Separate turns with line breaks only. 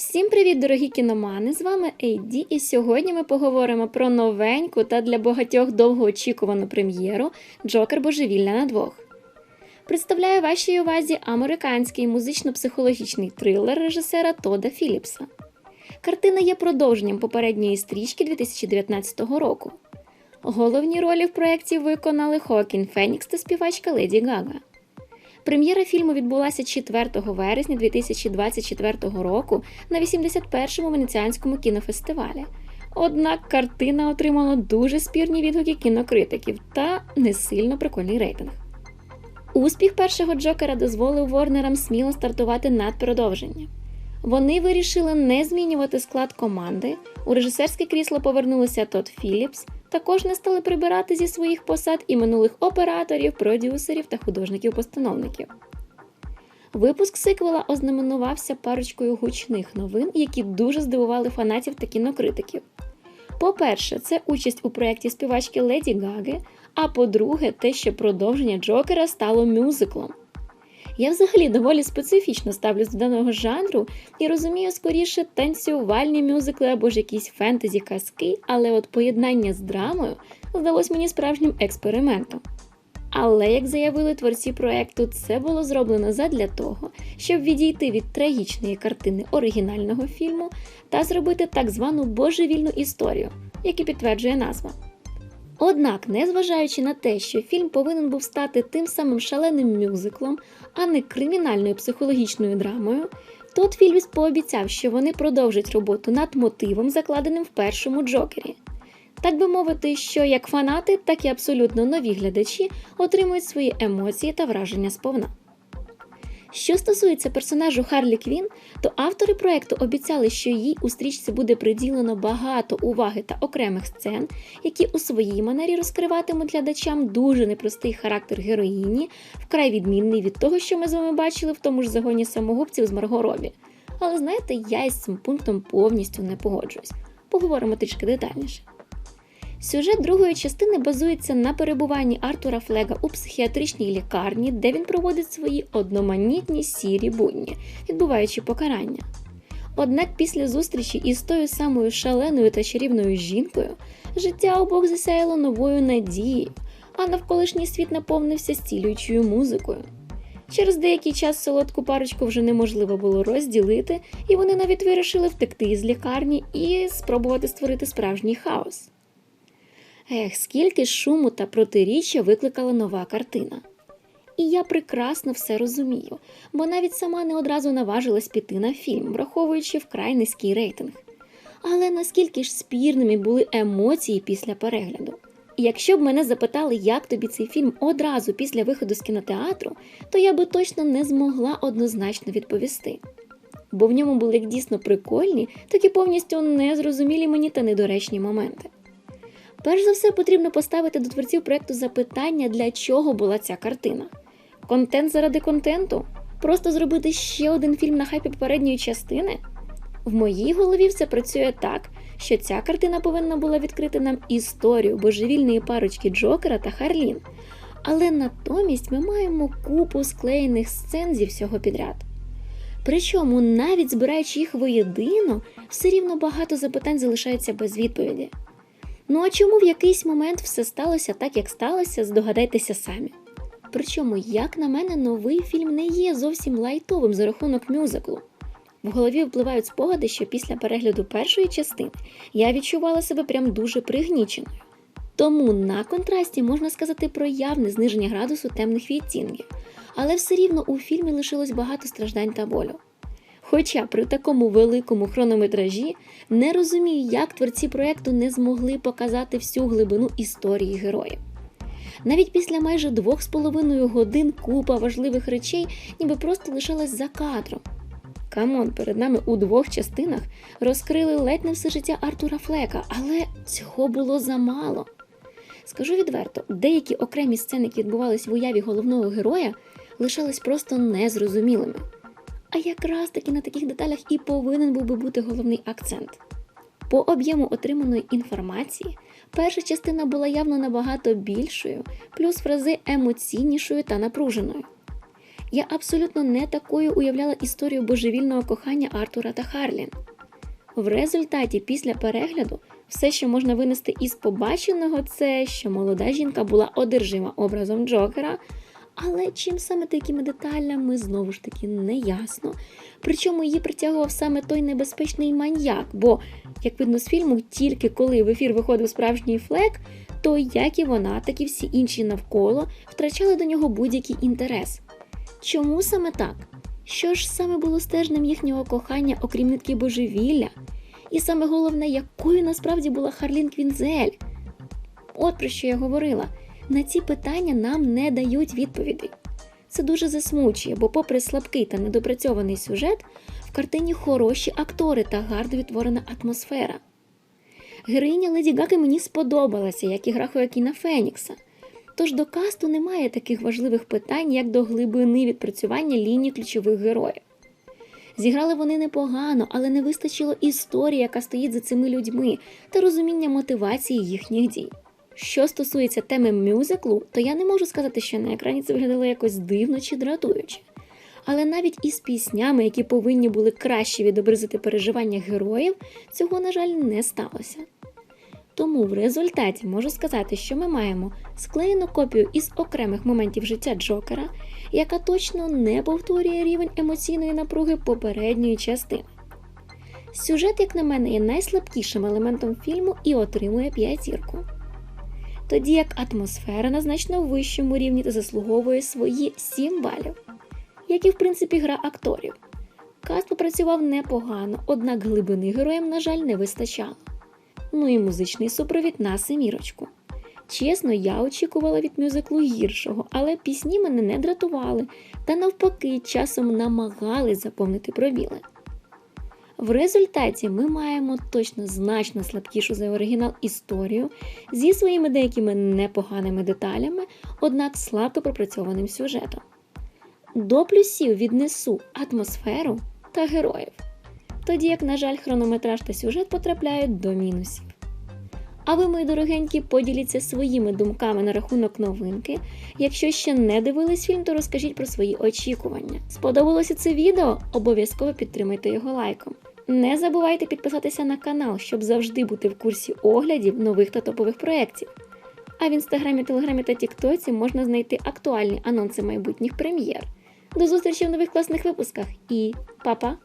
Всім привіт, дорогі кіномани! З вами Ейді, і сьогодні ми поговоримо про новеньку та для багатьох довгоочікувану прем'єру Джокер Божевільна на двох. Представляю вашій увазі американський музично-психологічний трилер режисера Тода Філіпса. Картина є продовженням попередньої стрічки 2019 року. Головні ролі в проєкті виконали Хоакін Фенікс та співачка Леді Гага. Прем'єра фільму відбулася 4 вересня 2024 року на 81-му Венеціанському кінофестивалі. Однак картина отримала дуже спірні відгуки кінокритиків та не сильно прикольний рейтинг. Успіх першого Джокера дозволив Ворнерам сміло стартувати над продовження. Вони вирішили не змінювати склад команди. У режисерське крісло повернулися Тодд Філіпс. Також не стали прибирати зі своїх посад і минулих операторів, продюсерів та художників-постановників. Випуск сиквела ознаменувався парочкою гучних новин, які дуже здивували фанатів та кінокритиків. По-перше, це участь у проєкті співачки Леді Гаги, а по-друге, те, що продовження Джокера стало мюзиклом. Я взагалі доволі специфічно ставлюсь до даного жанру і розумію скоріше танцювальні мюзикли або ж якісь фентезі казки, але от поєднання з драмою здалось мені справжнім експериментом. Але, як заявили творці проекту, це було зроблено задля того, щоб відійти від трагічної картини оригінального фільму та зробити так звану божевільну історію, як і підтверджує назва. Однак, незважаючи на те, що фільм повинен був стати тим самим шаленим мюзиклом, а не кримінальною психологічною драмою, Тодд фільміс пообіцяв, що вони продовжать роботу над мотивом, закладеним в першому Джокері. Так би мовити, що як фанати, так і абсолютно нові глядачі отримують свої емоції та враження сповна. Що стосується персонажу Харлі Квін, то автори проекту обіцяли, що їй у стрічці буде приділено багато уваги та окремих сцен, які у своїй манері розкриватимуть глядачам дуже непростий характер героїні, вкрай відмінний від того, що ми з вами бачили в тому ж загоні самогубців з Марго Робі. Але знаєте, я із цим пунктом повністю не погоджуюсь. Поговоримо трішки детальніше. Сюжет другої частини базується на перебуванні Артура Флега у психіатричній лікарні, де він проводить свої одноманітні сірі будні, відбуваючи покарання. Однак після зустрічі із тою самою шаленою та чарівною жінкою життя обох засяяло новою надією, а навколишній світ наповнився стілюючою музикою. Через деякий час солодку парочку вже неможливо було розділити, і вони навіть вирішили втекти із лікарні і спробувати створити справжній хаос. Ех, скільки шуму та протиріччя викликала нова картина. І я прекрасно все розумію, бо навіть сама не одразу наважилась піти на фільм, враховуючи вкрай низький рейтинг. Але наскільки ж спірними були емоції після перегляду? І якщо б мене запитали, як тобі цей фільм одразу після виходу з кінотеатру, то я би точно не змогла однозначно відповісти. Бо в ньому були як дійсно прикольні, так і повністю незрозумілі мені та недоречні моменти. Перш за все, потрібно поставити до творців проекту запитання, для чого була ця картина. Контент заради контенту? Просто зробити ще один фільм на хайпі попередньої частини? В моїй голові все працює так, що ця картина повинна була відкрити нам історію божевільної парочки Джокера та Харлін. Але натомість ми маємо купу склеєних сцен зі всього підряд. Причому, навіть збираючи їх воєдино, все рівно багато запитань залишається без відповіді. Ну а чому в якийсь момент все сталося так, як сталося, здогадайтеся самі. Причому, як на мене, новий фільм не є зовсім лайтовим за рахунок мюзиклу. В голові впливають спогади, що після перегляду першої частини я відчувала себе прям дуже пригніченою. Тому на контрасті можна сказати про явне зниження градусу темних відтінків, але все рівно у фільмі лишилось багато страждань та болю. Хоча при такому великому хронометражі не розумію, як творці проєкту не змогли показати всю глибину історії героїв. Навіть після майже двох з половиною годин купа важливих речей ніби просто лишалась за кадром. Камон, перед нами у двох частинах розкрили ледь не все життя Артура Флека, але цього було замало. Скажу відверто, деякі окремі сцени, які відбувались в уяві головного героя, лишались просто незрозумілими. А якраз таки на таких деталях і повинен був би бути головний акцент. По об'єму отриманої інформації перша частина була явно набагато більшою, плюс в рази емоційнішою та напруженою. Я абсолютно не такою уявляла історію божевільного кохання Артура та Харлін. В результаті, після перегляду, все, що можна винести із побаченого, це що молода жінка була одержима образом Джокера, але чим саме такими деталями знову ж таки не ясно. Причому її притягував саме той небезпечний маньяк, бо, як видно з фільму, тільки коли в ефір виходив справжній флек, то як і вона, так і всі інші навколо втрачали до нього будь-який інтерес. Чому саме так? Що ж саме було стежнем їхнього кохання, окрім нитки божевілля? І саме головне, якою насправді була Харлін Квінзель? От про що я говорила. На ці питання нам не дають відповідей. Це дуже засмучує, бо, попри слабкий та недопрацьований сюжет, в картині хороші актори та гарно відтворена атмосфера. Героїня Леді Гаги мені сподобалася, як і гра Хоакіна Фенікса. Тож до касту немає таких важливих питань, як до глибини відпрацювання лінії ключових героїв. Зіграли вони непогано, але не вистачило історії, яка стоїть за цими людьми, та розуміння мотивації їхніх дій. Що стосується теми мюзиклу, то я не можу сказати, що на екрані це виглядало якось дивно чи дратуюче. Але навіть із піснями, які повинні були краще відобразити переживання героїв, цього, на жаль, не сталося. Тому в результаті можу сказати, що ми маємо склеєну копію із окремих моментів життя Джокера, яка точно не повторює рівень емоційної напруги попередньої частини. Сюжет, як на мене, є найслабкішим елементом фільму і отримує п'ятірку. Тоді як атмосфера на значно вищому рівні заслуговує свої 7 балів, як і в принципі гра акторів. Каст попрацював непогано, однак глибини героям, на жаль, не вистачало. Ну і музичний супровід на семірочку. Чесно, я очікувала від мюзиклу гіршого, але пісні мене не дратували та навпаки часом намагались заповнити пробіли. В результаті ми маємо точно значно слабкішу за оригінал історію зі своїми деякими непоганими деталями, однак слабко пропрацьованим сюжетом. До плюсів віднесу атмосферу та героїв, тоді як, на жаль, хронометраж та сюжет потрапляють до мінусів. А ви, мої дорогенькі, поділіться своїми думками на рахунок новинки. Якщо ще не дивились фільм, то розкажіть про свої очікування. Сподобалося це відео? Обов'язково підтримайте його лайком. Не забувайте підписатися на канал, щоб завжди бути в курсі оглядів нових та топових проєктів. А в інстаграмі, телеграмі та тіктоці можна знайти актуальні анонси майбутніх прем'єр. До зустрічі в нових класних випусках і па-па!